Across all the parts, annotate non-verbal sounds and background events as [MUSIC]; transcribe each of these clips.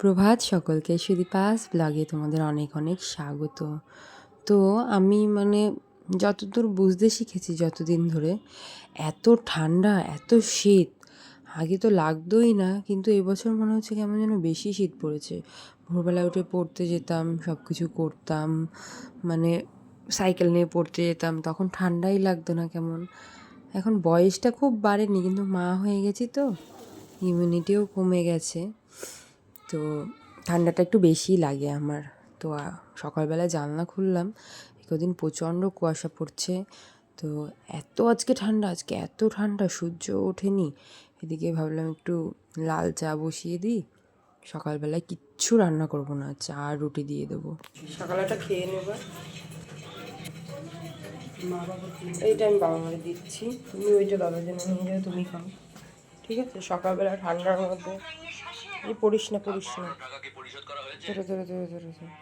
প্রভাত সকলকে সুদীপাস ব্লগে তোমাদের অনেক অনেক স্বাগত। তো আমি মানে যতদূর বুঝতে শিখেছি যতদিন ধরে, এত ঠান্ডা, এত শীত, আগে তো লাগতোই না, কিন্তু এবছর মনে হচ্ছে কেমন যেন বেশি শীত পড়েছে। ভোরবেলা উঠে পড়তে যেতাম সব কিছু করতাম মানে সাইকেল নিয়ে পড়তে যেতাম, তখন ঠান্ডাই লাগতো না কেমন। এখন বয়সটা খুব বাড়েনি, কিন্তু মা হয়ে গেছি তো ইমিউনিটিও কমে গেছে। তো ঠান্ডাটা একটু বেশিই লাগে আমার। তো সকালবেলা জানলা খুললাম কদিন প্রচণ্ড কুয়াশা পড়ছে। তো এত আজকে ঠান্ডা, আজকে এত ঠান্ডা, সূর্য ওঠেনি। এদিকে ভাবলাম একটু লাল চা বসিয়ে দিই। সকালবেলায় কিচ্ছু রান্না করব না, চা আর রুটি দিয়ে দেবো। সকালটা খেয়ে নেব। এইটা আমি বাবা মারে দিচ্ছি। তুমি ওইটা দাদার জন্য নিয়ে যাও, তুমি খাও। ঠিক আছে? সকালবেলা ঠান্ডার মধ্যে এই পড়িস না পড়িস না। ধরে ধরে ধরে ধরে ধরে।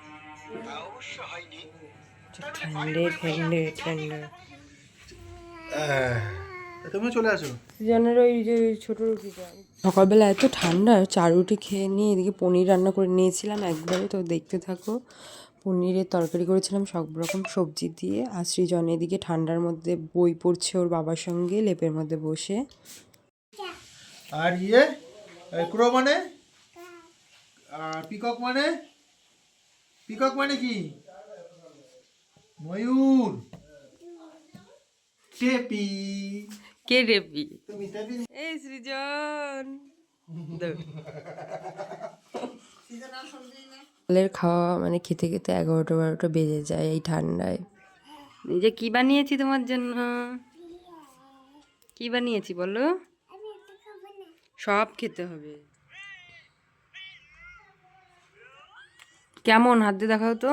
ঠান্ডে ঠান্ডে ঠান্ডা। তুমি চলে আসো। জানের ওই যে ছোটো রুটিটা সকালবেলা এত ঠান্ডা চার রুটি খেয়ে নিয়ে এদিকে পনির রান্না করে নিয়েছিলাম একবারে তো দেখতে থাকো। পনিরের তরকারি করেছিলাম সব রকম সবজি দিয়ে আর সৃজন এদিকে ঠান্ডার মধ্যে বই পড়ছে ওর বাবার সঙ্গে লেপের মধ্যে বসে। আর ইয়ে ক্রো মানে? পিকক মানে? পিকক মানে কি? ময়ূর। টেপি। কে রেবি তুমি টেপি এই সৃজন। সকালের খাওয়া মানে খেতে খেতে এগারোটা বারোটা বেজে যায় এই ঠান্ডায়। নিজে কি বানিয়েছি তোমার জন্য? কি বানিয়েছি বলো? সব খেতে হবে। কেমন? হাত দিয়ে দেখাও তো।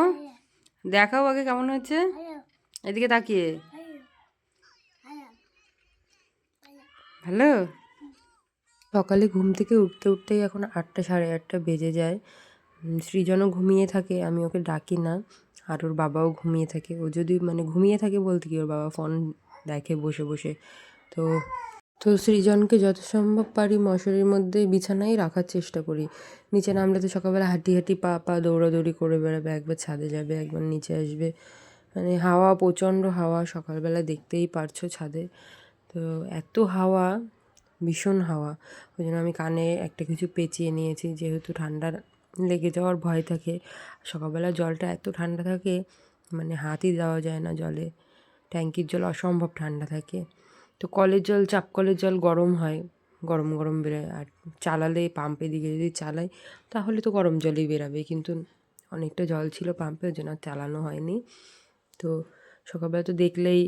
দেখাও আগে কেমন হয়েছে। এদিকে তাকিয়ে। হ্যালো সকালে ঘুম থেকে উঠতে উঠতেই এখন আটটা সাড়ে আটটা বেজে যায়। সৃজনও ঘুমিয়ে থাকে আমি ওকে ডাকি না। আর ওর বাবাও ঘুমিয়ে থাকে। ও যদি মানে ঘুমিয়ে থাকে বলতে কি ওর বাবা ফোন দেখে বসে বসে। তো তো সৃজনকে যত সম্ভব পারি মশারির মধ্যে বিছানায় রাখার চেষ্টা করি। নিচে নামলে তো সকালবেলা হাঁটি হাঁটি পা পা দৌড়াদৌড়ি করে বেড়াবে, একবার ছাদে যাবে, একবার নিচে আসবে। মানে হাওয়া, প্রচণ্ড হাওয়া সকালবেলা দেখতেই পারছ ছাদে। তো এত হাওয়া, ভীষণ হাওয়া। ওই জন্য আমি কানে একটা কিছু পেঁচিয়ে নিয়েছি, যেহেতু ঠান্ডা লেগে যাওয়ার ভয় থাকে। সকালবেলা জলটা এত ঠান্ডা থাকে মানে হাতই দেওয়া যায় না জলে। ট্যাঙ্কির জল অসম্ভব ঠান্ডা থাকে। তো কলের জল, চাপ কলের জল গরম হয়। গরম গরম বেরোয় আর চালালে পাম্পের দিকে যদি চালাই, তাহলে তো গরম জলই বেরাবে। কিন্তু অনেকটা জল ছিল পাম্পে ওই জন্য চালানো হয়নি। তো সকালবেলা তো দেখলেই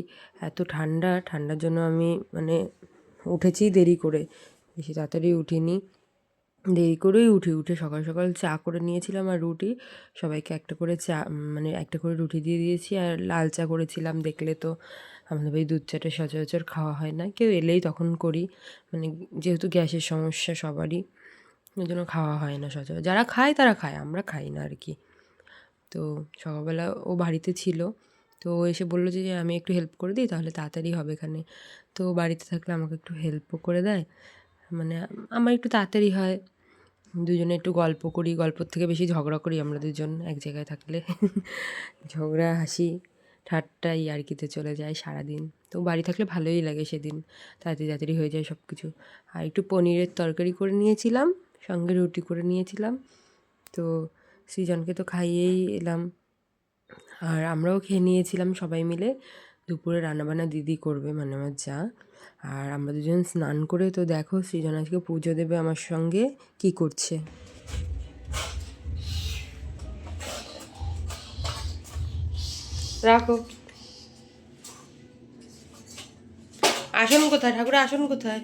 এত ঠান্ডা, ঠান্ডার জন্য আমি মানে উঠেছি দেরি করে। বেশি তাড়াতাড়ি উঠিনি। দেরি করেই উঠি, উঠে সকাল সকাল চা করে নিয়েছিলাম আর রুটি। সবাইকে একটা করে চা মানে একটা করে রুটি দিয়ে দিয়েছি আর লাল চা করেছিলাম, দেখলে তো আমাদের ভাই দুধ চাটা সচরাচর খাওয়া হয় না। কেউ এলেই তখন করি। মানে যেহেতু গ্যাসের সমস্যা সবারই, ওই জন্য খাওয়া হয় না সচরাচর। যারা খায় তারা খায়, আমরা খাই না আর কি তো সকালবেলা ও বাড়িতে ছিল, তো এসে বলল যে আমি একটু হেল্প করে দিই, তাহলে তাড়াতাড়ি হবে এখানে। তো বাড়িতে থাকলে আমাকে একটু হেল্পও করে দেয়। মানে আমার একটু তাড়াতাড়ি হয়। দুজনে একটু গল্প করি, গল্পর থেকে বেশি ঝগড়া করি আমরা দুজন, এক জায়গায় থাকলে। ঝগড়া, হাসি। ঠাট্টা ইয়ার্কিতে চলে যায় সারাদিন। তো বাড়ি থাকলে ভালোই লাগে সেদিন। তাড়াতাড়ি তাড়াতাড়ি হয়ে যায় সব কিছু আর একটু পনিরের তরকারি করে নিয়েছিলাম, সঙ্গে রুটি করে নিয়েছিলাম। তো সৃজনকে তো খাইয়েই এলাম। আর আমরাও খেয়ে নিয়েছিলাম সবাই মিলে। দুপুরে রান্নাবান্না দিদি করবে মানে আমার যা। আর আমরা দুজন স্নান করে, তো দেখো সৃজন আজকে পুজো দেবে আমার সঙ্গে, কি করছে। রাখো। আসন কোথায়? ঠাকুরের আসন কোথায়?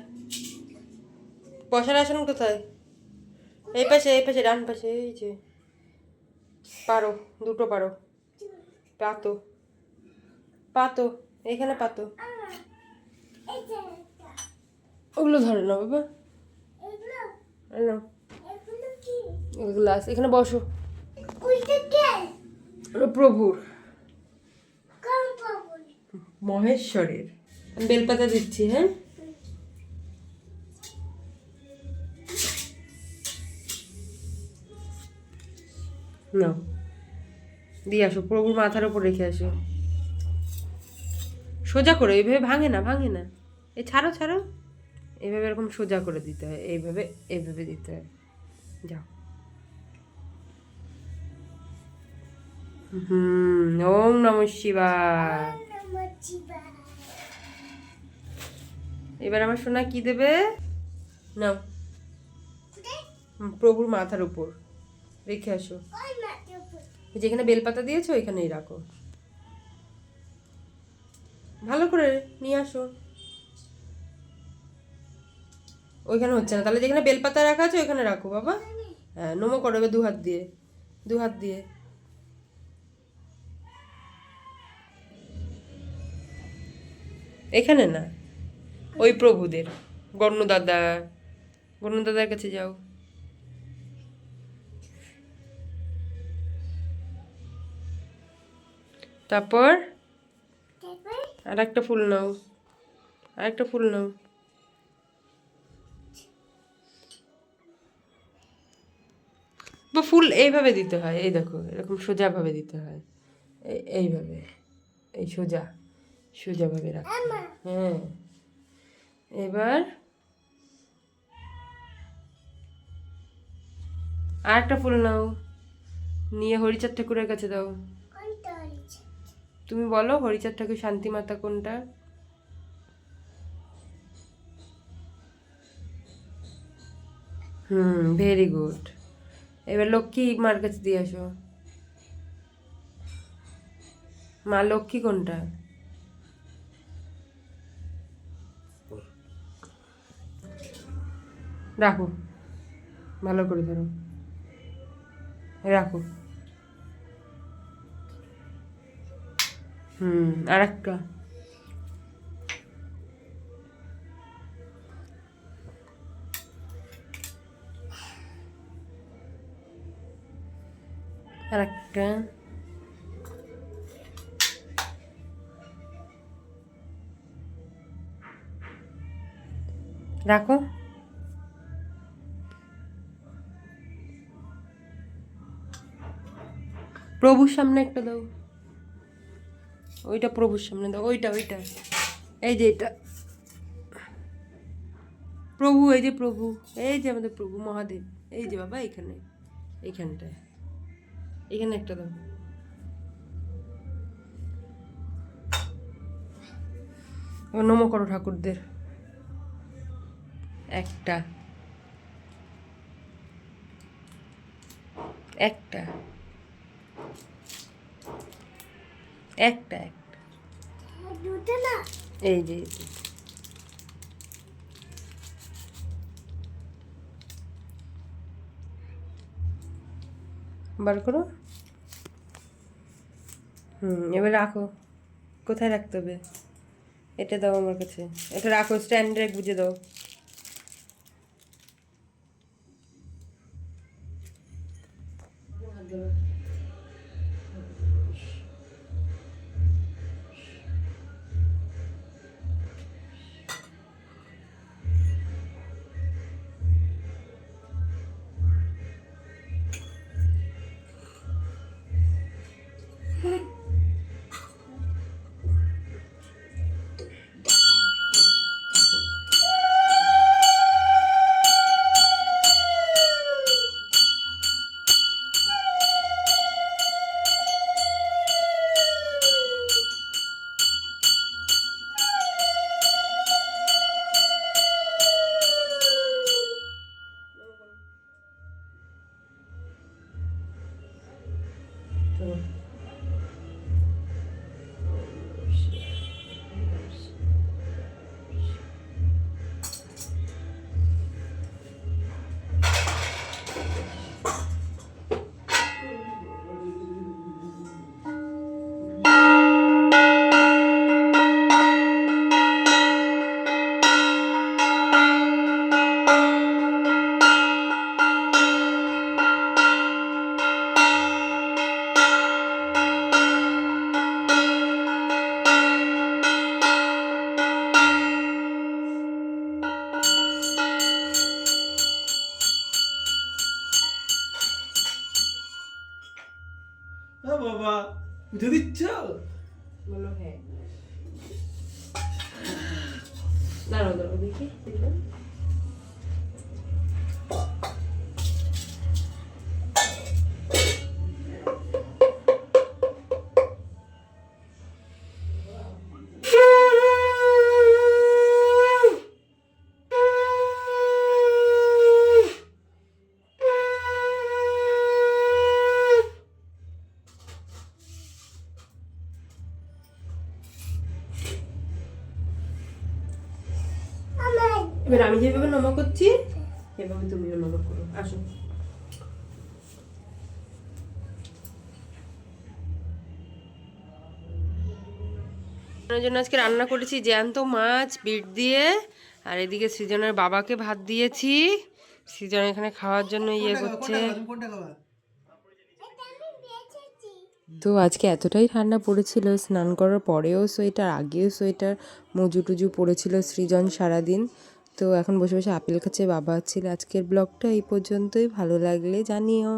বসার আসন কোথায়? এই পাশে এই পাশে ডান পাশে এই যে। পারো দুটো পারো। পাতো। পাতো এখানে পাতো। ওগুলো ধরে না বাবা। এগুলো এখানে বসো। প্রভুর। মহেশ্বরের। বেলপাতা দিচ্ছি হ্যাঁ? নাও। দিয়ে আসো, প্রভুর মাথার উপর রেখে আসো। সোজা করে, এইভাবে ভাঙে না ভাঙে না। এই ছাড়ো ছাড়ো। এইভাবে এরকম সোজা করে দিতে হয়, এইভাবে এইভাবে দিতে হয়। যাও। হুম, ওম নম শিবায়। এবার আমার সোনা কি দেবে? নাও। প্রভুর মাথার উপর। রেখে আসো। যেখানে বেলপাতা দিয়েছ, ওইখানেই রাখো। ভালো করে নিয়ে আসো। ওইখানে হচ্ছে না। তাহলে যেখানে বেলপাতা রাখা আছে, ওইখানে রাখো, বাবা। হ্যাঁ নমো করো এবার দু হাত দিয়ে। দু হাত দিয়ে। এখানে না। ওই প্রভুদের। গণ্যদাদা গণ্যদাদার কাছে যাও। তারপর? আর একটা ফুল নাও। আর একটা ফুল নাও। বা ফুল এইভাবে দিতে হয়। এই দেখো এরকম সোজাভাবে দিতে হয়। এই- এইভাবে। এই সোজা সোজাভাবে রাখ। হ্যাঁ। এবার আর একটা ফুল নাও। নিয়ে হরিচাঁদ ঠাকুরের কাছে দাও। তুমি বলো হরিচাঁদ ঠাকুর শান্তি মাতা কোনটা? হুম ভেরি গুড এবার লক্ষ্মী মার কাছে দিয়ে আসো। মা লক্ষ্মী কোনটা? রাখো ভালো করে ধরো রাখো হুম আর একটা আর একটা রাখো প্রভুর সামনে একটা দাও। ওইটা প্রভুর সামনে দাও, ওইটা ওইটা। এই যে এটা। প্রভু, এই যে প্রভু, এই যে আমাদের প্রভু মহাদেব, এই যে বাবা এখানে এইখানটায় এখানে একটা দাও। নমো করো ঠাকুরদের। একটা। একটা। একটা একটা। এই যে। বার করো। হুম এবার রাখো। কোথায় রাখতে হবে? এটা দাও আমার কাছে। এটা রাখো স্ট্যান্ডে বুঝে দাও। Good. [LAUGHS] উঠে দিচ্ছ বলো হ্যাঁ। দাঁড়াও দাঁড়াও দেখি। এবার আমি যেভাবে নমা করছি এভাবে তুমিও নমা করো। আসো। জন্য আজকে রান্না করেছি জ্যান্ত মাছ বিট দিয়ে আর এদিকে সৃজনের বাবাকে ভাত দিয়েছি। সৃজন এখানে খাওয়ার জন্য ইয়ে করছে। তো আজকে এতটাই ঠান্ডা পড়েছিল স্নান করার পরেও সোয়েটার আগেও সোয়েটার মজু টুজু পড়েছিল সৃজন সারাদিন। তো এখন বসে বসে আপেল খাচ্ছে, বাবা ছিল আজকের ব্লগটা এই পর্যন্তই। ভালো লাগলে জানিও।